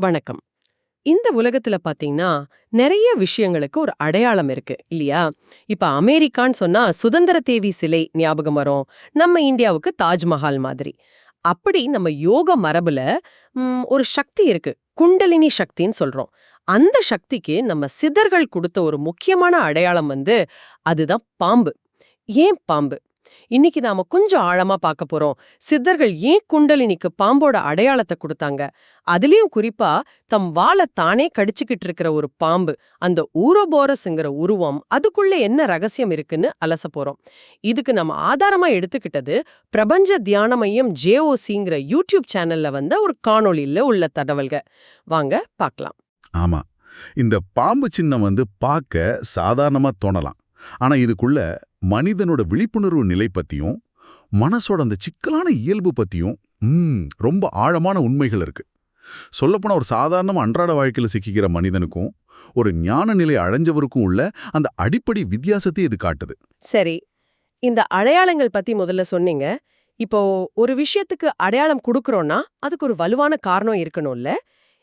வணக்கம். இந்த உலகத்துல பாத்தீங்கன்னா நிறைய விஷயங்களுக்கு ஒரு அடையாளம் இருக்கு இல்லையா? இப்ப அமெரிக்கான்னு சொன்னா சுதந்திர தேவி சிலை ஞாபகம் வரும். நம்ம இந்தியாவுக்கு தாஜ்மஹால் மாதிரி. அப்படி நம்ம யோக மரபுல ஒரு சக்தி இருக்கு. குண்டலினி சக்தின்னு சொல்றோம். அந்த சக்திக்கு நம்ம சிதர்கள் கொடுத்த ஒரு முக்கியமான அடையாளம் வந்து அதுதான் பாம்பு. ஏன் பாம்பு? இன்னைக்கு நாம கொஞ்சம் ஆழமா பார்க்க போறோம். சித்தர்கள் ஏன் குண்டலினிக்கு பாம்போட அடையாளத்தை கொடுத்தாங்க? அதுலயும் குறிப்பா தம் வாழை தானே கடிச்சுக்கிட்டு இருக்கிற ஒரு பாம்பு அந்த ஊரோபோரஸ்ங்கிற உருவம் அதுக்குள்ள என்ன ரகசியம் இருக்குன்னு அலச போறோம். இதுக்கு நம்ம ஆதாரமா எடுத்துக்கிட்டது பிரபஞ்ச தியான மையம் ஜேஓசிங்கிற யூடியூப் சேனல்ல வந்த ஒரு காணொலியில உள்ள தகவல்க. வாங்க பார்க்கலாம். ஆமா. இந்த பாம்பு சின்னம் வந்து பார்க்க சாதாரணமா தோணலாம். ஆனா இதுக்குள்ள மனிதனோட விழிப்புணர்வு நிலை பத்தியும் மனசோட அந்த சிக்கலான இயல்பு பத்தியும் ரொம்ப ஆழமான உண்மைகள் இருக்கு. சொல்லப்போனா ஒரு சாதாரண அன்றாட வாழ்க்கையில சிக்கிக்கிற மனிதனுக்கும் ஒரு ஞான நிலை அடைஞ்சவருக்கும் உள்ள அந்த அடிப்படை வித்தியாசத்தை இது காட்டுது. சரி இந்த அடையாளங்கள் பத்தி முதல்ல சொன்னீங்க. இப்போ ஒரு விஷயத்துக்கு அடையாளம் கொடுக்கறோம்னா அதுக்கு ஒரு வலுவான காரணம் இருக்கணும்ல.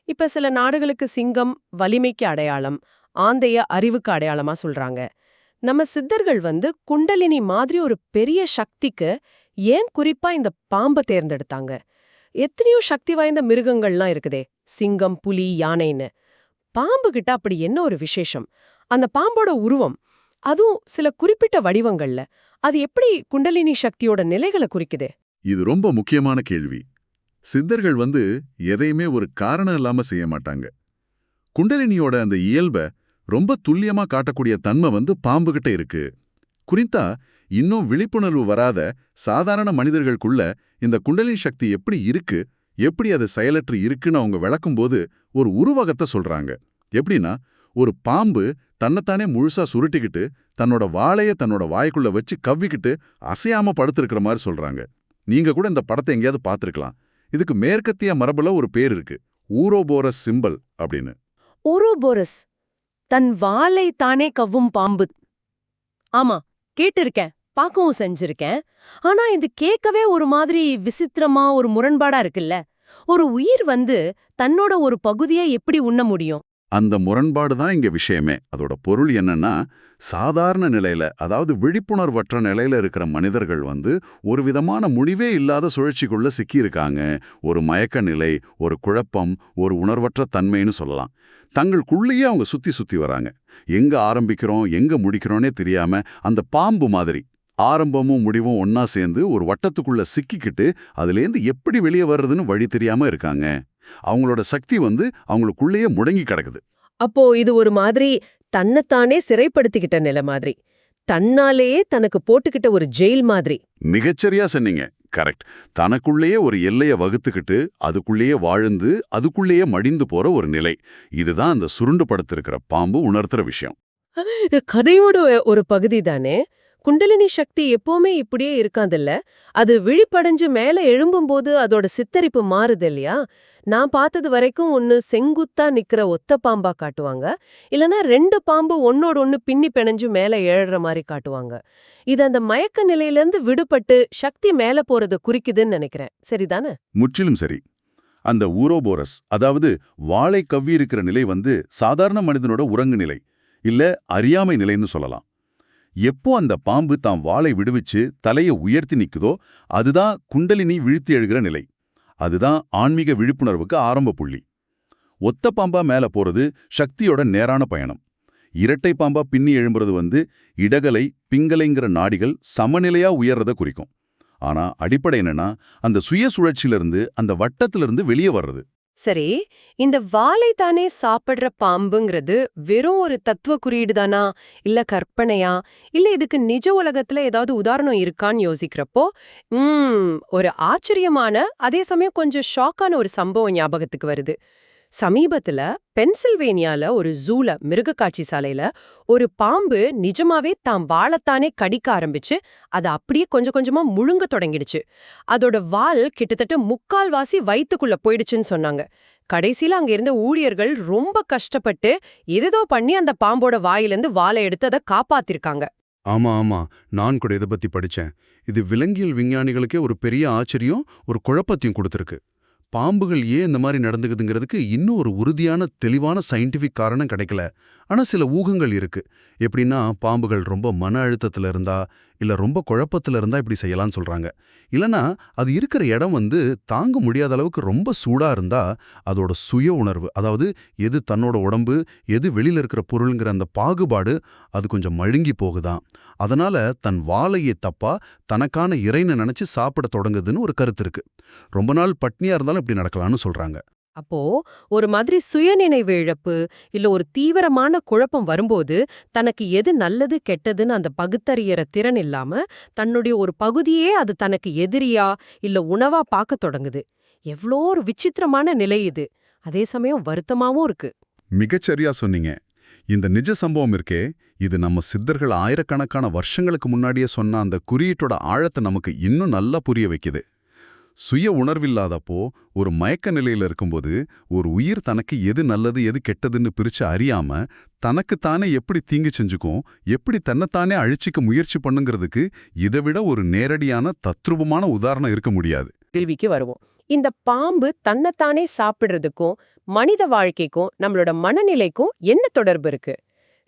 இப்ப சில நாடுகளுக்கு சிங்கம் வலிமைக்கு அடையாளம் ஆந்தைய அறிவுக்கு அடையாளமா சொல்றாங்க. நம்ம சித்தர்கள் வந்து குண்டலினி மாதிரி ஒரு பெரிய சக்திக்கு ஏன் குறிப்பா இந்த பாம்பை தேர்ந்தெடுத்தாங்க? எத்தனையோ சக்தி வாய்ந்த மிருகங்கள்லாம் இருக்குதே சிங்கம் புலி யானைன்னு. பாம்பு கிட்ட அப்படி என்ன ஒரு விசேஷம்? அந்த பாம்போட உருவம் அதுவும் சில குறிப்பிட்ட வடிவங்கள்ல அது எப்படி குண்டலினி சக்தியோட நிலைகளை குறிக்குது? இது ரொம்ப முக்கியமான கேள்வி. சித்தர்கள் வந்து எதையுமே ஒரு காரணம் இல்லாம செய்ய மாட்டாங்க. குண்டலினியோட அந்த இயல்ப ரொம்ப துல்லியமா காட்டக்கூடிய தன்மை வந்து பாம்புகிட்ட இருக்கு. குறித்தா இன்னும் விழிப்புணர்வு வராத சாதாரண மனிதர்களுக்குள்ள இந்த குண்டலின் சக்தி எப்படி இருக்கு எப்படி அது செயலற்று இருக்குன்னு அவங்க விளக்கும்போது ஒரு உருவகத்தை சொல்றாங்க. எப்படின்னா ஒரு பாம்பு தன்னைத்தானே முழுசா சுருட்டிக்கிட்டு தன்னோட வாளைய தன்னோட வாய்க்குள்ள வச்சு கவ்விக்கிட்டு அசையாம படுத்திருக்கிற மாதிரி சொல்றாங்க. நீங்க கூட இந்த படத்தை எங்கேயாவது பார்த்துருக்கலாம். இதுக்கு மேற்கத்திய மரபுல ஒரு பேர் இருக்கு. ஊரோபோரஸ் சிம்பல் அப்படின்னு. ஊரோபோரஸ். தன் வாலை தானே கவ்வும் பாம்பு ஆமா கேட்டிருக்கேன் பார்க்கவும் செஞ்சிருக்கேன். ஆனா இது கேட்கவே ஒரு மாதிரி விசித்திரமா ஒரு முரண்பாடா இருக்குல்ல. ஒரு உயிர் வந்து தன்னோட ஒரு பகுதியை எப்படி உண்ண முடியும்? அந்த முரண்பாடு தான் இங்க விஷயமே. அதோட பொருள் என்னன்னா சாதாரண நிலையில அதாவது விழிப்புணர்வற்ற நிலையில இருக்கிற மனிதர்கள் வந்து ஒரு விதமான முடிவே இல்லாத சுழற்சிக்குள்ள சிக்கியிருக்காங்க. ஒரு மயக்க நிலை ஒரு குழப்பம் ஒரு உணர்வற்ற தன்மைன்னு சொல்லலாம். தங்களுக்குள்ளேயே அவங்க சுத்தி சுத்தி வராங்க. எங்க ஆரம்பிக்கிறோம் எங்க முடிக்கிறோன்னே தெரியாம அந்த பாம்பு மாதிரி ஆரம்பமும் முடிவும் ஒன்னா சேர்ந்து ஒரு வட்டத்துக்குள்ள சிக்கிக்கிட்டு அதுலேருந்து எப்படி வெளியே வர்றதுன்னு வழி தெரியாம இருக்காங்க. அவங்களோட சக்தி வந்து அவங்களுக்குள்ளேயே முடங்கி கிடக்குது. அப்போ இது ஒரு மாதிரி தன்னைத்தானே சிறைப்படுத்திக்கிட்ட நிலை மாதிரி. தன்னாலேயே தனக்கு போட்டுக்கிட்ட ஒரு ஜெயில் மாதிரி. மிகச்சரியா சொன்னீங்க. கரெக்ட். தனக்குள்ளேயே ஒரு எல்லைய வகுத்துக்கிட்டு அதுக்குள்ளேயே வாழ்ந்து அதுக்குள்ளேயே மடிந்து போற ஒரு நிலை. இதுதான் அந்த சுருண்டு படுத்திருக்கிற பாம்பு உணர்த்துற விஷயம். கதையோட ஒரு பகுதி தானே. குண்டலினி சக்தி எப்பவுமே இப்படியே இருக்காதுல்ல? அது விழிப்படைஞ்சு மேல எழும்பும்போது அதோட சித்தரிப்பு மாறுது இல்லையா? நான் பார்த்தது வரைக்கும் ஒன்னு செங்குத்தா நிக்கிற ஒத்த பாம்பா காட்டுவாங்க. இல்லனா ரெண்டு பாம்பு ஒன்னோட ஒன்னு பின்னி பிணைஞ்சு மேல ஏழுற மாதிரி காட்டுவாங்க. இது அந்த மயக்க நிலையிலேருந்து விடுபட்டு சக்தி மேல போறத குறிக்குதுன்னு நினைக்கிறேன். சரிதானே? முற்றிலும் சரி. அந்த ஊரோபோரஸ் அதாவது வாழை கவ்வி இருக்கிற நிலை வந்து சாதாரண மனிதனோட உறங்கு நிலை இல்ல அறியாமை நிலைன்னு சொல்லலாம். எப்போ அந்த பாம்பு தாம் வாளை விடுவிச்சு தலையை உயர்த்தி நிக்குதோ அதுதான் குண்டலினி வீழ்த்தி எழுகிற நிலை. அதுதான் ஆன்மீக விழிப்புணர்வுக்கு ஆரம்ப புள்ளி. ஒத்த பாம்பா மேல போறது சக்தியோட நேரான பயணம். இரட்டை பாம்பா பின்னி எழும்புறது வந்து இடகலை பிங்கலைங்கிற நாடிகள் சமநிலையா உயர்றத குறிக்கும். ஆனா அடிப்படை என்னன்னா அந்த சுய சுழற்சியிலிருந்து அந்த வட்டத்திலிருந்து வெளியே வர்றது. சரி இந்த வாலை தானே சாப்பிடுற பாம்புங்கிறது வெறும் ஒரு தத்துவ குறியீடு தானா? இல்ல கற்பனையா? இல்ல இதுக்கு நிஜ உலகத்துல ஏதாவது உதாரணம் இருக்கான்னு யோசிக்கிறப்போ உம் ஒரு ஆச்சரியமான அதே சமயம் கொஞ்சம் ஷாக்கான ஒரு சம்பவம் ஞாபகத்துக்கு வருது. சமீபத்துல பென்சில்வேனியால ஒரு ஜூல மிருகக்காட்சி சாலையில ஒரு பாம்பு நிஜமாவே தாம் வாழத்தானே கடிக்க ஆரம்பிச்சு அதை அப்படியே கொஞ்சம் கொஞ்சமா முழுங்க தொடங்கிடுச்சு. அதோட வால் கிட்டத்தட்ட முக்கால்வாசி வயிற்றுக்குள்ள போயிடுச்சுன்னு சொன்னாங்க. கடைசியில அங்க இருந்த ஊழியர்கள் ரொம்ப கஷ்டப்பட்டு எதேதோ பண்ணி அந்த பாம்போட வாயிலிருந்து வாழை எடுத்து அதை காப்பாத்திருக்காங்க. ஆமா ஆமா. நான் கூட இதை பத்தி படிச்சேன். இது விலங்கியல் விஞ்ஞானிகளுக்கே ஒரு பெரிய ஆச்சரியம் ஒரு குழப்பத்தையும் கொடுத்துருக்கு. பாம்புகள் ஏன் இந்த மாதிரி நடந்துக்குதுங்கிறதுக்கு இன்னும் ஒரு உறுதியான தெளிவான சயின்டிஃபிக் காரணம் கிடைக்கல. ஆனா சில ஊகங்கள் இருக்கு. எப்படின்னா பாம்புகள் ரொம்ப மன அழுத்தத்துல இருந்தா இல்ல ரொம்ப குழப்பத்துல இருந்தா இப்படி செய்யலாம்னு சொல்றாங்க. இல்லனா அது இருக்கிற இடம் வந்து தாங்க முடியாத அளவுக்கு ரொம்ப சூடா இருந்தா அதோட சுய உணர்வு அதாவது எது தன்னோட உடம்பு எது வெளியில் இருக்கிற பொருளுங்கிற அந்த பாகுபாடு அது கொஞ்சம் மழுங்கி போகுதாம் அதனால தன் வாழையை தப்பா தனக்கான இறைனை நினைச்சு சாப்பிட தொடங்குதுன்னு ஒரு கருத்து இருக்கு. ரொம்ப நாள் பட்னியா இருந்தாலும் இப்படி நடக்கலாம்னு சொல்றாங்க. அப்போ ஒரு மாதிரி சுயநினைவு இழப்பு இல்ல ஒரு தீவிரமான குழப்பம் வரும்போது தனக்கு எது நல்லது கெட்டதுன்னு அந்த பகுத்தறியற திறன் இல்லாம தன்னுடைய ஒரு பகுதியே அது தனக்கு எதிரியா இல்ல உணவா பார்க்க தொடங்குது. எவ்ளோ ஒரு விசித்திரமான நிலை இது. அதே சமயம் வருத்தமாவும் இருக்கு. மிகச்சரியா சொன்னீங்க. இந்த நிஜ சம்பவம் இருக்கே இது நம்ம சித்தர்கள் ஆயிரக்கணக்கான வருஷங்களுக்கு முன்னாடியே சொன்ன அந்த குறியீட்டோட ஆழத்தை நமக்கு இன்னும் நல்லா புரிய வைக்குது. சுய உணர்வில்லாதப்போ ஒரு மயக்க நிலையில இருக்கும்போது ஒரு உயிர் தனக்கு எது நல்லது எது கெட்டதுன்னு பிரிச்சு அறியாம தனக்குத்தானே எப்படி தீங்கு செஞ்சுக்கும் எப்படி தன்னைத்தானே அழிச்சிக்க முயற்சி பண்ணுங்கிறதுக்கு இதை விட ஒரு நேரடியான தத்ரூபமான உதாரணம் இருக்க முடியாது. கேள்விக்கு வருவோம். இந்த பாம்பு தன்னைத்தானே சாப்பிடுறதுக்கும் மனித வாழ்க்கைக்கும் நம்மளோட மனநிலைக்கும் என்ன தொடர்பு இருக்கு?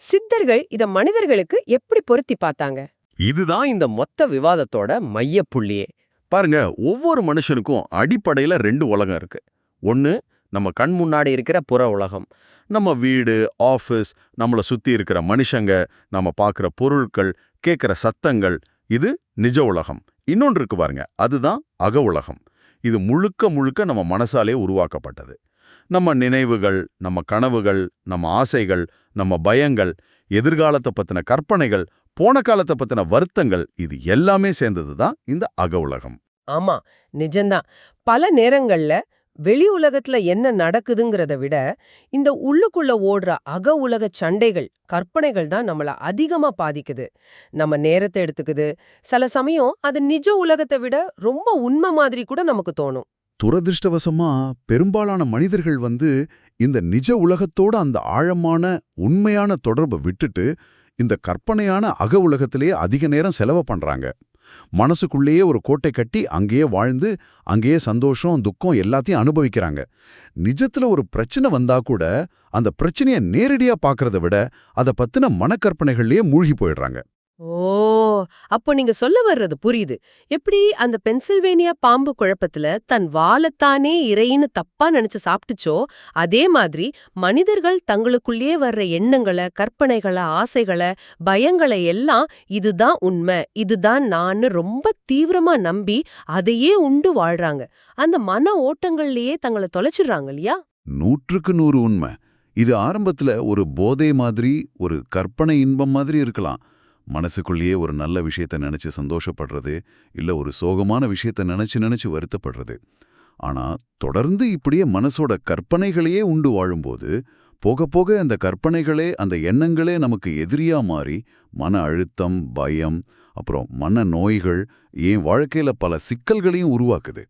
சித்தர்கள் இத மனிதர்களுக்கு எப்படி பொருத்தி பார்த்தாங்க? இதுதான் இந்த மொத்த விவாதத்தோட மையப்புள்ளியே. பாருங்க ஒவ்வொரு மனுஷனுக்கும் அடிப்படையில ரெண்டு உலகம் இருக்கு. ஒன்னு நம்ம கண் முன்னாடி இருக்கிற புற உலகம். நம்ம வீடு ஆஃபீஸ் நம்மள சுத்தி இருக்கிற மனுஷங்க நம்ம பார்க்குற பொருட்கள் கேட்குற சத்தங்கள் இது நிஜ உலகம். இன்னொன்று இருக்கு பாருங்க அதுதான் அக உலகம். இது முழுக்க முழுக்க நம்ம மனசாலே உருவாக்கப்பட்டது. நம்ம நினைவுகள் நம்ம கனவுகள் நம்ம ஆசைகள் நம்ம பயங்கள் எதிர்காலத்தை பத்தின கற்பனைகள் போன காலத்தை பத்தின வருத்தங்கள் இது எல்லாமே சேர்ந்தது தான் இந்த அக உலகம். ஆமா நிஜம்தான். பல நேரங்கள்ல வெளி உலகத்துல என்ன நடக்குதுங்கிறத விட இந்த உள்ளுக்குள்ள ஓடுற அக உலக சண்டைகள் கற்பனைகள் தான் நம்மள அதிகமா பாதிக்குது. நம்ம நேரத்தை எடுத்துக்குது. சில சமயம் அது நிஜ உலகத்தை விட ரொம்ப உண்மை மாதிரி கூட நமக்கு தோணும். துரதிருஷ்டவசமா பெரும்பாலான மனிதர்கள் வந்து இந்த நிஜ உலகத்தோட அந்த ஆழமான உண்மையான தொடர்பை விட்டுட்டு இந்த கற்பனையான அக உலகத்திலேயே அதிக நேரம் செலவு பண்றாங்க. மனசுக்குள்ளேயே ஒரு கோட்டை கட்டி அங்கேயே வாழ்ந்து அங்கேயே சந்தோஷம் துக்கம் எல்லாத்தையும் அனுபவிக்கிறாங்க. நிஜத்துல ஒரு பிரச்சனை வந்தா கூட அந்த பிரச்சனையை நேரடியா பார்க்கறத விட அதை பத்தின மனக்கற்பனைகள்லயே மூழ்கி போயிடுறாங்க. ஓ அப்போ நீங்க சொல்ல வர்றது புரியுது. எப்படி அந்த பென்சில்வேனியா பாம்பு குழப்பத்துல தன் வாலத்தானே இறைன்னு தப்பா நினைச்சு சாப்பிட்டுச்சோ அதே மாதிரி மனிதர்கள் தங்களுக்குள்ளேயே வர்ற எண்ணங்களை கற்பனைகளை ஆசைகளை பயங்களை எல்லாம் இதுதான் உண்மை இதுதான் நான் ரொம்ப தீவிரமா நம்பி அதையே உண்டு வாழ்றாங்க. அந்த மன ஓட்டங்கள்லயே தங்களை தொலைச்சிடுறாங்க இல்லையா? நூற்றுக்கு நூறு உண்மை. இது ஆரம்பத்துல ஒரு போதை மாதிரி ஒரு கற்பனை இன்பம் மாதிரி இருக்கலாம். மனசுக்குள்ளேயே ஒரு நல்ல விஷயத்த நினைச்சு சந்தோஷப்படுறது இல்ல ஒரு சோகமான விஷயத்த நினைச்சு நினைச்சு வருத்தப்படுறது. ஆனா தொடர்ந்து இப்படியே மனசோட கற்பனைகளையே உண்டு வாழும்போது போக போக அந்த கற்பனைகளே அந்த எண்ணங்களே நமக்கு எதிரியா மாறி மன அழுத்தம் பயம் அப்புறம் மன நோய்கள் ஏன் வாழ்க்கையில பல சிக்கல்களையும் உருவாக்குது.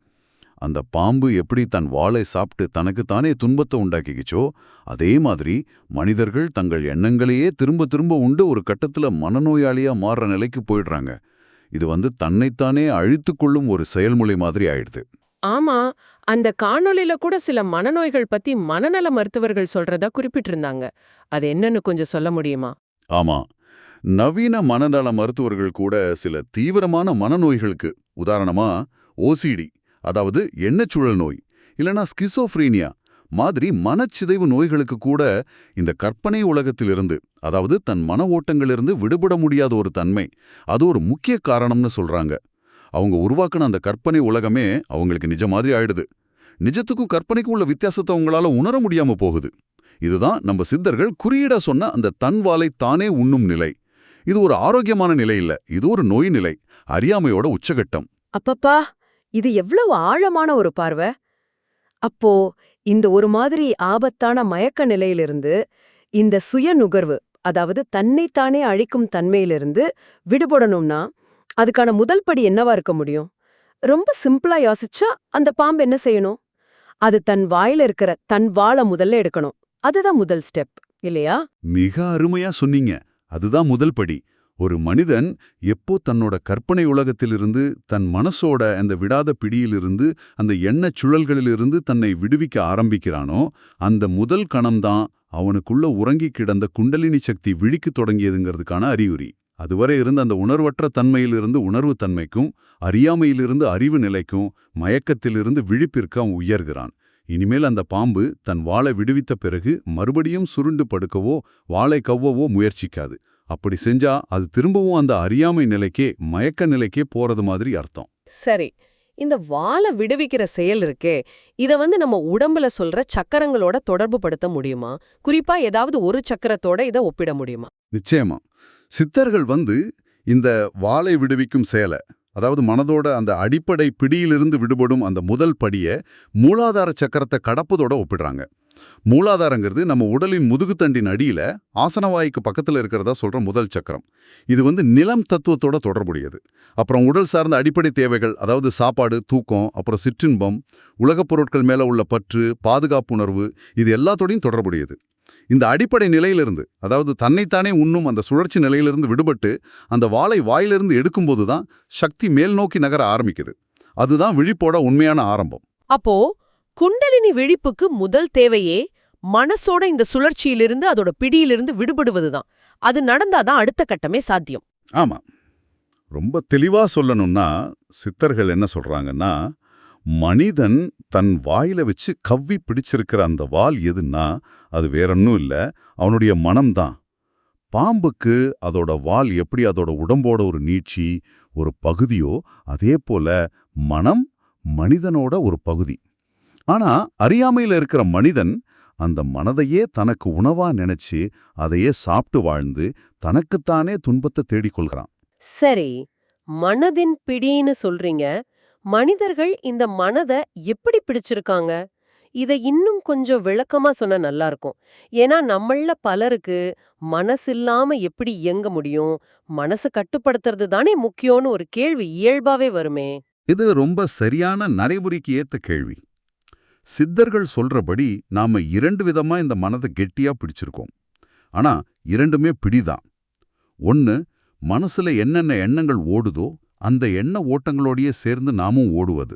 அந்த பாம்பு எப்படி தன் வாளை சாப்பிட்டு தனக்குத்தானே துன்பத்தை உண்டாக்கிக்கிச்சோ அதே மாதிரி மனிதர்கள் தங்கள் எண்ணங்களையே திரும்ப திரும்ப உண்டு ஒரு கட்டத்துல மனநோயாளியா மாறுற நிலைக்கு போயிடுறாங்க. இது வந்து தன்னைத்தானே அழித்துக் கொள்ளும் ஒரு செயல்முறை மாதிரி ஆயிடுது. ஆமா அந்த காணொளியில கூட சில மனநோய்கள் பத்தி மனநல மருத்துவர்கள் சொல்றதா குறிப்பிட்டிருந்தாங்க. அது என்னன்னு கொஞ்சம் சொல்ல முடியுமா? ஆமா நவீன மனநல மருத்துவர்கள் கூட சில தீவிரமான மனநோய்களுக்கு உதாரணமா ஓசிடி அதாவது எண்ணச்சூழல் நோய் இல்லனா ஸ்கிசோஃப்ரீனியா மாதிரி மனச்சிதைவு நோய்களுக்கு கூட இந்த கற்பனை உலகத்திலிருந்து அதாவது தன் மன ஓட்டங்களிலிருந்து விடுபட முடியாத ஒரு தன்மை அது ஒரு முக்கிய காரணம்னு சொல்றாங்க. அவங்க உருவாக்குன அந்த கற்பனை உலகமே அவங்களுக்கு நிஜ மாதிரி ஆயிடுது. நிஜத்துக்கும் கற்பனைக்கும் உள்ள வித்தியாசத்தை அவங்களால உணர முடியாம போகுது. இதுதான் நம்ம சித்தர்கள் குறியீடா சொன்ன அந்த தன்வாலை தானே உண்ணும் நிலை. இது ஒரு ஆரோக்கியமான நிலை இல்ல இது ஒரு நோய் நிலை அறியாமையோட உச்சகட்டம். அப்பப்பா! இது எவ்வளவு ஆழமான ஒரு பார்வை. அப்போ இந்த ஒரு மாதிரி ஆபத்தான மயக்க நிலையிலிருந்து இந்த சுய நுகர்வு அதாவது தன்னைத்தானே அழிக்கும் தன்மையிலிருந்து விடுபடணும்னா அதுக்கான முதல் படி என்னவா இருக்க முடியும்? ரொம்ப சிம்பிளா யோசிச்சா அந்த பாம்பு என்ன செய்யணும்? அது தன் வாயில இருக்கிற தன் வாழை முதல்ல எடுக்கணும். அதுதான் முதல் ஸ்டெப் இல்லையா? மிக அருமையா சொன்னீங்க. அதுதான் முதல் படி. ஒரு மனிதன் எப்போ தன்னோட கற்பனை உலகத்திலிருந்து தன் மனசோட அந்த விடாத பிடியிலிருந்து அந்த எண்ணச் சுழல்களிலிருந்து தன்னை விடுவிக்க ஆரம்பிக்கிறானோ அந்த முதல் கணம்தான் அவனுக்குள்ள உறங்கி கிடந்த குண்டலினி சக்தி விழிக்கு தொடங்கியதுங்கிறதுக்கான அறிகுறி. அதுவரை இருந்த அந்த உணர்வற்ற தன்மையிலிருந்து உணர்வு தன்மைக்கும் அறியாமையிலிருந்து அறிவு நிலைக்கும் மயக்கத்திலிருந்து விழிப்பிற்கு அவன் உயர்கிறான். இனிமேல் அந்த பாம்பு தன் வாளை விடுவித்த பிறகு மறுபடியும் சுருண்டு படுக்கவோ வாளை கவ்வவோ முயற்சிக்காது. அப்படி செஞ்சா அது திரும்பவும் அந்த அறியாமை நிலைக்கே மயக்க நிலைக்கே போறது மாதிரி அர்த்தம். சரி இந்த வாலை விடுவிக்கிற செயல் இருக்கே இத வந்து நம்ம உடம்புல சொல்ற சக்கரங்களோட தொடர்பு படுத்த முடியுமா? குறிப்பா ஏதாவது ஒரு சக்கரத்தோட இத ஒப்பிட முடியுமா? நிச்சயமா. சித்தர்கள் வந்து இந்த வாளை விடுவிக்கும் செயலை அதாவது மனதோட அந்த அடிப்படை பிடியிலிருந்து விடுபடும் அந்த முதல் படியை மூலாதார சக்கரத்தை கடப்பதோட ஒப்பிடுறாங்க. மூலாதாரங்கிறது நம்ம உடலின் முதுகுத்தண்டின் அடியில ஆசனவாய்க்கு பக்கத்துல இருக்கிறதா சொல்ற முதல் சக்கரம். இது வந்து நிலம் தத்துவத்தோட தொடர்புடையது. அப்புறம் உடல் சார்ந்த அடிப்படை தேவைகள் அதாவது சாப்பாடு தூக்கம் அப்புறம் சிற்றின்பம் உலகப் பொருட்கள் மேல உள்ள பற்று பாதுகாப்பு உணர்வு இது எல்லாத்தோடையும் தொடர்புடையது. இந்த அடிப்படை நிலையிலிருந்து அதாவது தன்னைத்தானே உண்ணும் அந்த சுழற்சி நிலையிலிருந்து விடுபட்டு அந்த வாளை வாயிலிருந்து எடுக்கும்போது தான் சக்தி மேல் நோக்கி நகர ஆரம்பிக்குது. அதுதான் விழிப்போட உண்மையான ஆரம்பம். அப்போ குண்டலினி விழிப்புக்கு முதல் தேவையே மனசோட இந்த சுழற்சியிலிருந்து அதோட பிடியிலிருந்து விடுபடுவதுதான். அது நடந்தாதான் அடுத்த கட்டமே சாத்தியம். ஆமா. ரொம்ப தெளிவா சொல்லணும்னா சித்தர்கள் என்ன சொல்றாங்கன்னா மனிதன் தன் வாயில வச்சு கவ்வி பிடிச்சிருக்கிற அந்த வால் எதுன்னா அது வேறொன்னும் இல்ல அவனுடைய மனம்தான். பாம்புக்கு அதோட வால் எப்படி அதோட உடம்போட ஒரு நீட்சி ஒரு பகுதியோ அதே போல மனம் மனிதனோட ஒரு பகுதி. ஆனா அறியாமையில இருக்கிற மனிதன் அந்த மனதையே தனக்கு உணவா நினைச்சு அதையே சாப்பிட்டு வாழ்ந்து தனக்குத்தானே துன்பத்தை தேடிக் கொள்கிறான் சரி மனதின் பிடின்னு சொல்றீங்க. மனிதர்கள் இந்த மனத எப்படி பிடிச்சிருக்காங்க? இத இன்னும் கொஞ்சம் விளக்கமா சொன்னா நல்லா இருக்கும் ஏன்னா நம்மள பலருக்கு மனசில்லாம எப்படி இயங்க முடியும்? மனசு கட்டுப்படுத்துறது தானே முக்கியம்னு ஒரு கேள்வி இயல்பாவே வருமே. இது ரொம்ப சரியான நடைமுறைக்கு ஏத்த கேள்வி. சித்தர்கள் சொல்றபடி நாம இரண்டு விதமா இந்த மனதை கெட்டியா பிடிச்சிருக்கோம். ஆனா இரண்டுமே பிடிதான். ஒன்னு மனசுல என்னென்ன எண்ணங்கள் ஓடுதோ அந்த எண்ண ஓட்டங்களோடயே சேர்ந்து நாமும் ஓடுவது.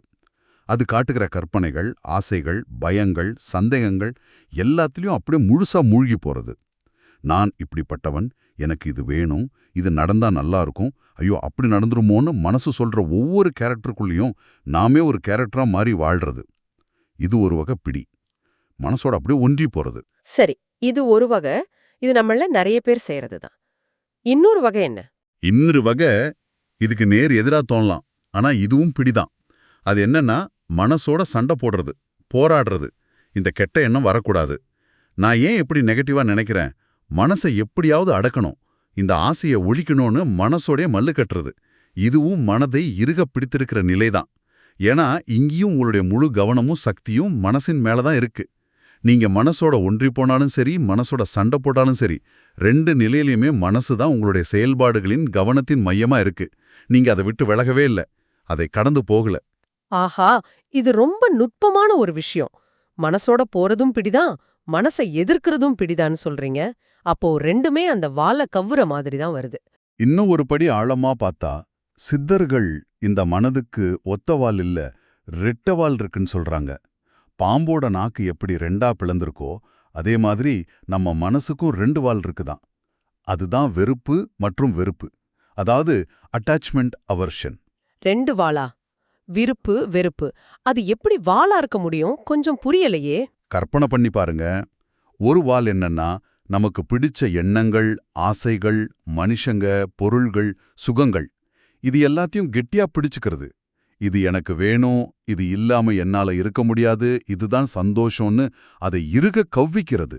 அது காட்டுகிற கற்பனைகள் ஆசைகள் பயங்கள் சந்தேகங்கள் எல்லாத்துலயும் அப்படியே முழுசா மூழ்கி போறது. நான் இப்படிப்பட்டவன் எனக்கு இது வேணும் இது நடந்தா நல்லா இருக்கும் ஐயோ அப்படி நடந்துருமோன்னு மனசு சொல்ற ஒவ்வொரு கேரக்டருக்குள்ளேயும் நாமே ஒரு கேரக்டரா மாறி வாழ்றது. இது ஒரு வகை பிடி. மனசோட அப்படியே ஒன்றி போறது. சரி இது ஒரு வகை இது நம்மள நிறைய பேர் செய்யறது தான் இன்னொரு வகை என்ன? இன்னொரு வகை இதுக்கு நேர் எதிரா தோணலாம். ஆனா இதுவும் பிடிதான். அது என்னன்னா மனசோட சண்டை போடுறது போராடுறது. இந்த கெட்ட எண்ணம் வரக்கூடாது. நான் ஏன் எப்படி நெகட்டிவா நினைக்கிறேன்? மனசை எப்படியாவது அடக்கணும். இந்த ஆசையை ஒழிக்கணும்னு மனசோடே மல்லு கட்டுறது. இதுவும் மனதை இறுக பிடித்திருக்கிற நிலைதான். ஏன்னா இங்கேயும் உங்களுடைய முழு கவனமும் சக்தியும் மனசின் மேலதான் இருக்கு. நீங்க மனசோட ஒன்றி போனாலும் சரி மனசோட சண்டை போட்டாலும் சரி ரெண்டு நிலையிலையுமே மனசு தான் உங்களுடைய செயல்பாடுகளின் கவனத்தின் மையமா இருக்கு. நீங்க அதை விட்டு விலகவே இல்ல. அதை கடந்து போகல. ஆஹா! இது ரொம்ப நுட்பமான ஒரு விஷயம். மனசோட போறதும் பிடிதான் மனசை எதிர்க்கிறதும் பிடிதான்னு சொல்றீங்க. அப்போ ரெண்டுமே அந்த வாலை கவ்வுற மாதிரி தான் வருது. இன்னும் ஒரு படி ஆழமா பார்த்தா சித்தர்கள் இந்த மனதுக்கு ஒத்தவால் இல்ல ரெட்டவால் இருக்குன்னு சொல்றாங்க. பாம்போட நாக்கு எப்படி ரெண்டா பிளந்திருக்கோ அதே மாதிரி நம்ம மனசுக்கும் ரெண்டு வால் இருக்குதான். அதுதான் வெறுப்பு மற்றும் வெறுப்பு. அதாவது அட்டாச்மெண்ட் அவர்ஷன் ரெண்டு வாளா? விருப்பு வெறுப்பு. அது எப்படி வாளா இருக்க முடியும்? கொஞ்சம் புரியலையே. கற்பனை பண்ணி பாருங்க. ஒரு வால் என்னன்னா நமக்கு பிடிச்ச எண்ணங்கள் ஆசைகள் மனுஷங்க பொருள்கள் சுகங்கள். இது எல்லாத்தையும் கெட்டியா பிடிச்சுக்கிறது. இது எனக்கு வேணும் இது இல்லாம என்னால இருக்க முடியாது இதுதான் சந்தோஷம்னு அதை இறுக கவ்விக்கிறது.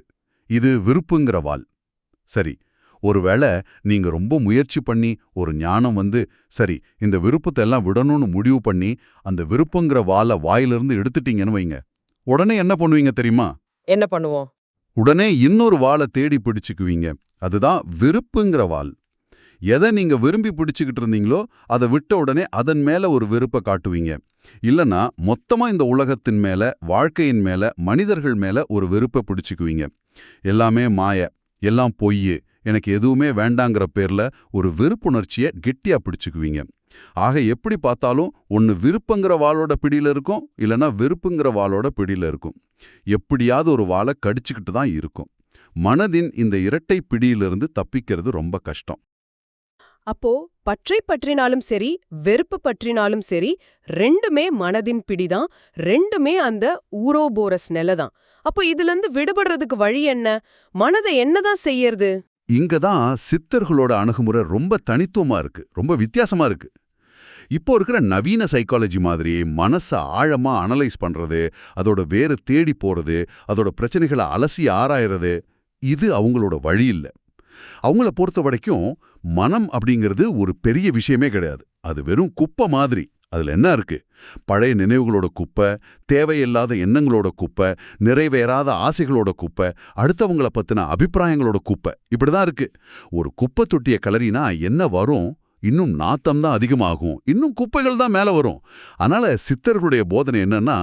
இது விருப்புங்கிற வால் சரி ஒருவேளை நீங்க ரொம்ப முயற்சி பண்ணி ஒரு ஞானம் வந்து சரி இந்த விருப்பத்தை எல்லாம் விடணும்னு முடிவு பண்ணி அந்த விருப்பங்கிற வாலை வாயிலிருந்து எடுத்துட்டீங்கன்னு வைங்க. உடனே என்ன பண்ணுவீங்க தெரியுமா? என்ன பண்ணுவோம்? உடனே இன்னொரு வாளை தேடி பிடிச்சுக்குவீங்க. அதுதான் விருப்புங்கிற வாள். எதை நீங்க விரும்பி பிடிச்சிக்கிட்டு இருந்தீங்களோ அதை விட்ட உடனே அதன் மேல ஒரு விருப்பை காட்டுவீங்க. இல்லனா மொத்தமா இந்த உலகத்தின் மேல வாழ்க்கையின் மேல மனிதர்கள் மேல ஒரு வெறுப்பை பிடிச்சிக்குவீங்க. எல்லாமே மாய எல்லாம் பொய் எனக்கு எதுவுமே வேண்டாங்கிற பேர்ல ஒரு வெறுப்புணர்ச்சியை கெட்டியா பிடிச்சுக்குவீங்க. ஆக எப்படி பார்த்தாலும் ஒன்று விருப்பங்கிற வாளோட பிடியில் இருக்கும் இல்லனா வெறுப்புங்கிற வாளோட பிடியில் இருக்கும். எப்படியாவது ஒரு வாளை கடிச்சுக்கிட்டு தான் இருக்கும். மனதின் இந்த இரட்டை பிடியிலிருந்து தப்பிக்கிறது ரொம்ப கஷ்டம். அப்போ பற்றை பற்றினாலும் சரி வெறுப்பு பற்றினாலும் சரி ரெண்டுமே மனதின் பிடிதான் ரெண்டுமே அந்த ஊரோபோரஸ் நிலைதான். அப்போ இதுல இருந்து விடுபடுறதுக்கு வழி என்ன? மனதை என்னதான் செய்யறது? இங்க தான் சித்தர்களோட அணுகுமுறை ரொம்ப தனித்துவமா இருக்கு ரொம்ப வித்தியாசமா இருக்கு. இப்போ இருக்கிற நவீன சைக்காலஜி மாதிரி மனசை ஆழமா அனலைஸ் பண்றது அதோட வேறு தேடி போறது அதோட பிரச்சனைகளை அலசி ஆராயறது இது அவங்களோட வழி இல்ல. அவங்கள பொறுத்த வரைக்கும் மனம் அப்படிங்கிறது ஒரு பெரிய விஷயமே கிடையாது. அது வெறும் குப்பை மாதிரி. அதுல என்ன இருக்கு? பழைய நினைவுகளோட குப்பை தேவையில்லாத எண்ணங்களோட குப்பை நிறைவேறாத ஆசைகளோட குப்பை அடுத்தவங்கள பத்தின அபிப்பிராயங்களோட குப்பை. இப்படி தான் இருக்கு. ஒரு குப்பை தொட்டிய கலரினா என்ன வரும்? இன்னும் நாத்தம் தான் அதிகமாகும். இன்னும் குப்பைகள் தான் மேல வரும். அதனால சித்தர்களுடைய போதனை என்னன்னா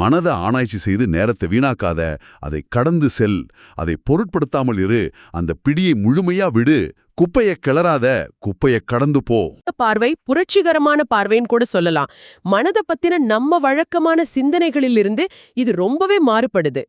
மனதை ஆராய்ச்சி செய்து நேரத்தை வீணாக்காத அதை கடந்து செல் அதை பொருட்படுத்தாமல் இரு அந்த பிடியை முழுமையா விடு குப்பையை கிளறாத குப்பையை கடந்து போ. பார்வை புரட்சிகரமான பார்வைன்னு கூட சொல்லலாம். மனதை பத்தின நம்ம வழக்கமான சிந்தனைகளிலிருந்து இது ரொம்பவே மாறுபடுது.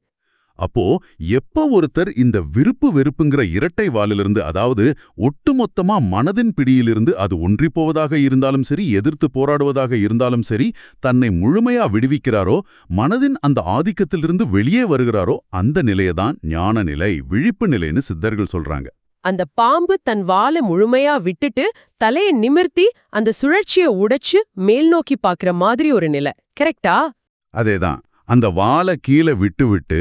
அப்போ எப்ப ஒருத்தர் இந்த விருப்பு வெறுப்புங்கிற இரட்டை வாலிலிருந்து அதாவது ஒட்டுமொத்தமா மனதின் பிடியிலிருந்து அது ஒன்றிப் போவதாக இருந்தாலும் சரி எதிர்த்து போராடுவதாக இருந்தாலும் சரி தன்னை முழுமையா விடுவிக்கிறாரோ மனதின் அந்த ஆதிக்கத்திலிருந்து வெளியே வருகிறாரோ அந்த நிலையதான் ஞான நிலை விழிப்பு நிலைன்னு சித்தர்கள் சொல்றாங்க. அந்த பாம்பு தன் வாலை முழுமையா விட்டுட்டு தலைய நிமிர்த்தி அந்த சுழற்சிய உடைச்சு மேல் நோக்கி பாக்குற மாதிரி ஒரு நிலை. கரெக்டா? அதேதான். அந்த வாலை கீழே விட்டு விட்டு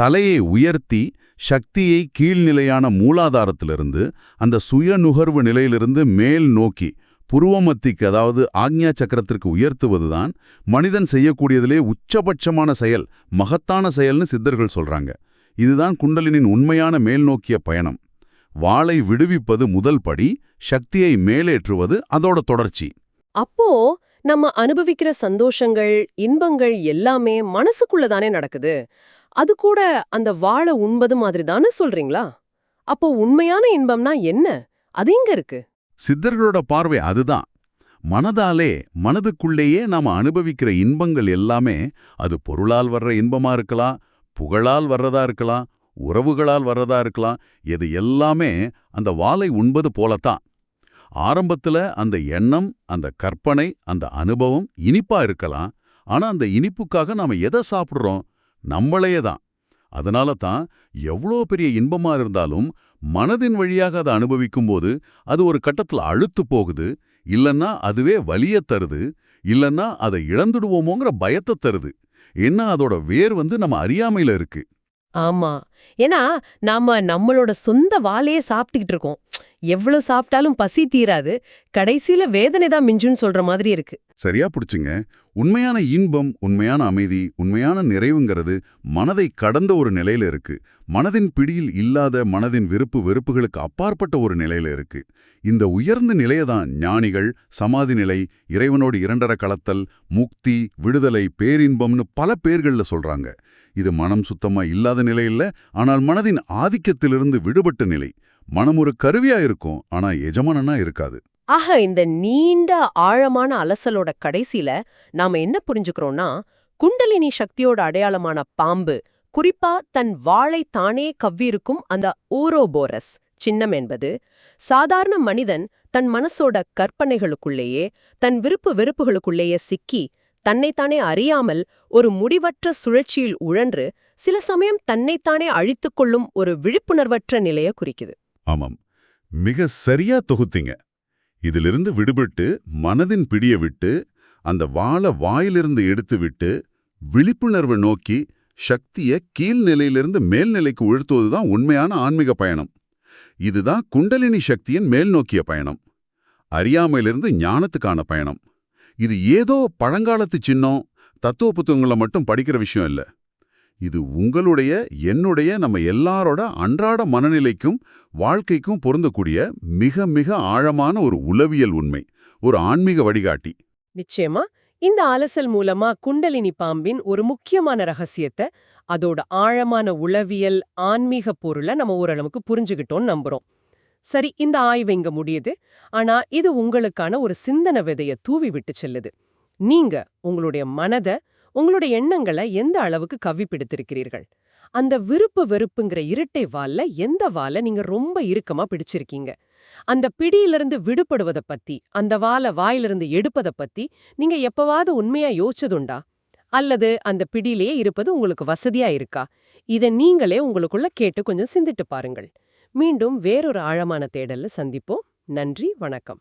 தலையை உயர்த்தி சக்தியை கீழ்நிலையான மூலாதாரத்திலிருந்து அந்த சுய நுகர்வு நிலையிலிருந்து மேல் நோக்கி புருவமத்திக்கு அதாவது ஆக்ஞா சக்கரத்திற்கு உயர்த்துவதுதான் மனிதன் செய்யக்கூடியதிலே உச்சபட்சமான செயல் மகத்தான செயல்னு சித்தர்கள் சொல்றாங்க. இதுதான் குண்டலினின் உண்மையான மேல்நோக்கிய பயணம். வாளை விடுவிப்பது முதல் படி சக்தியை மேலேற்றுவது அதோட தொடர்ச்சி. அப்போ நம்ம அனுபவிக்கிற சந்தோஷங்கள் இன்பங்கள் எல்லாமே மனசுக்குள்ள தானே நடக்குது? அது கூட அந்த வாழை உண்பது மாதிரி தானே சொல்றீங்களா? அப்போ உண்மையான இன்பம்னா என்ன? அது எங்க இருக்கு? சித்தர்களோட பார்வை அதுதான். மனதாலே மனதுக்குள்ளேயே நாம அனுபவிக்கிற இன்பங்கள் எல்லாமே அது பொருளால் வர்ற இன்பமா இருக்கலாம் புகழால் வர்றதா இருக்கலாம் உறவுகளால் வர்றதா இருக்கலாம் இது எல்லாமே அந்த வாளை உண்பது போலத்தான். ஆரம்பத்துல அந்த எண்ணம் அந்த கற்பனை அந்த அனுபவம் இனிப்பா இருக்கலாம். ஆனா அந்த இனிப்புக்காக நாம எதை சாப்பிடுறோம்? நம்மளையே தான் அதனால தான் எவ்வளோ பெரிய இன்பமா இருந்தாலும் மனதின் வழியாக அதை அனுபவிக்கும்போது அது ஒரு கட்டத்துல அழுத்து போகுது. இல்லைன்னா அதுவே வலிய தருது. இல்லைன்னா அதை இழந்துடுவோமோங்கிற பயத்தை தருது. என்ன அதோட வேர் வந்து நம்ம அறியாமையில் இருக்கு. ஆமா. ஏன்னா நாம நம்மளோட சொந்த வாழையே சாப்பிட்டுக்கிட்டு இருக்கோம். எவ்வளவு சாப்பிட்டாலும் பசி தீராது. கடைசியில வேதனை தான் மிஞ்சுன்னு சொல்ற மாதிரி இருக்கு. சரியா புடிச்சுங்க. உண்மையான இன்பம் உண்மையான அமைதி உண்மையான நிறைவுங்கிறது மனதை கடந்த ஒரு நிலையில இருக்கு. மனதின் பிடியில் இல்லாத மனதின் விருப்பு வெறுப்புகளுக்கு அப்பாற்பட்ட ஒரு நிலையில இருக்கு. இந்த உயர்ந்த நிலையதான் ஞானிகள் சமாதி நிலை இறைவனோடு இரண்டர கலத்தல் முக்தி விடுதலை பேரின்பம்னு பல பேர்கள்ல சொல்றாங்க. இது மனம் சுத்தமா இல்லாத நிலை இல்ல ஆனால் மனதின் ஆதிக்கத்திலிருந்து விடுபட்ட நிலை. மனம் ஒரு கருவியா இருக்கும் ஆனா எஜமானனா இருக்காது. ஆக இந்த நீண்ட ஆழமான அலசலோட கடைசியில நாம என்ன புரிஞ்சுக்கிறோம்னா குண்டலினி சக்தியோட அடையாளமான பாம்பு குறிப்பா தன் வாளை தானே கவ்வியிருக்கும் அந்த ஓரோபோரஸ் சின்னம் என்பது சாதாரண மனிதன் தன் மனசோட கற்பனைகளுக்குள்ளேயே தன் விருப்பு வெறுப்புகளுக்குள்ளேயே சிக்கி தன்னைத்தானே அறியாமல் ஒரு முடிவற்ற சுழற்சியில் உழன்று சில சமயம் தன்னைத்தானே அழித்துக் கொள்ளும் ஒரு விழிப்புணர்வற்ற நிலையை குறிக்குது. ஆமாம். மிக சரியா தொகுத்தீங்க. இதிலிருந்து விடுபட்டு மனதின் பிடிய விட்டு அந்த வாளை வாயிலிருந்து எடுத்து விட்டு விழிப்புணர்வை நோக்கி சக்தியை கீழ்நிலையிலிருந்து மேல்நிலைக்கு உயர்த்துவதுதான் உண்மையான ஆன்மீக பயணம். இதுதான் குண்டலினி சக்தியின் மேல்நோக்கிய பயணம். அறியாமையிலிருந்து ஞானத்துக்கான பயணம். இது ஏதோ பழங்காலத்து சின்னம் தத்துவ புத்தகங்களை மட்டும் படிக்கிற விஷயம் இல்ல. இது உங்களுடைய என்னுடைய நம்ம எல்லாரோட அன்றாட மனநிலைக்கும் வாழ்க்கைக்கும் பொருந்தக்கூடிய மிக மிக ஆழமான ஒரு உளவியல் உண்மை ஒரு ஆன்மீக வழிகாட்டி. நிச்சயமா. இந்த அலசல் மூலமா குண்டலினி பாம்பின் ஒரு முக்கியமான ரகசியத்தை அதோட ஆழமான உளவியல் ஆன்மீக பொருளை நம்ம ஓரளவுக்கு புரிஞ்சுகிட்டோம்னு நம்புறோம். சரி இந்த ஆய்வு இங்க முடியுது. ஆனா இது உங்களுக்கான ஒரு சிந்தன விதைய தூவி விட்டு செல்லுது. நீங்க உங்களுடைய மனத உங்களுடைய எண்ணங்களை எந்த அளவுக்கு கவ்வி பிடித்திருக்கிறீர்கள் அந்த விருப்பு வெறுப்புங்கிற இரட்டை வால்ல எந்த வாலை நீங்க ரொம்ப இறுக்கமா பிடிச்சிருக்கீங்க? அந்த பிடியிலிருந்து விடுபடுவதை பத்தி அந்த வாலை வாயிலிருந்து எடுப்பதை பத்தி நீங்க எப்பவாவது உண்மையா யோசிச்சதுண்டா? அல்லது அந்த பிடியிலேயே இருப்பது உங்களுக்கு வசதியா இருக்கா? இத நீங்களே உங்களுக்குள்ள கேட்டு கொஞ்சம் சிந்திட்டு பாருங்கள். மீண்டும் வேறொரு ஆழமான தேடல்ல சந்திப்போம். நன்றி வணக்கம்.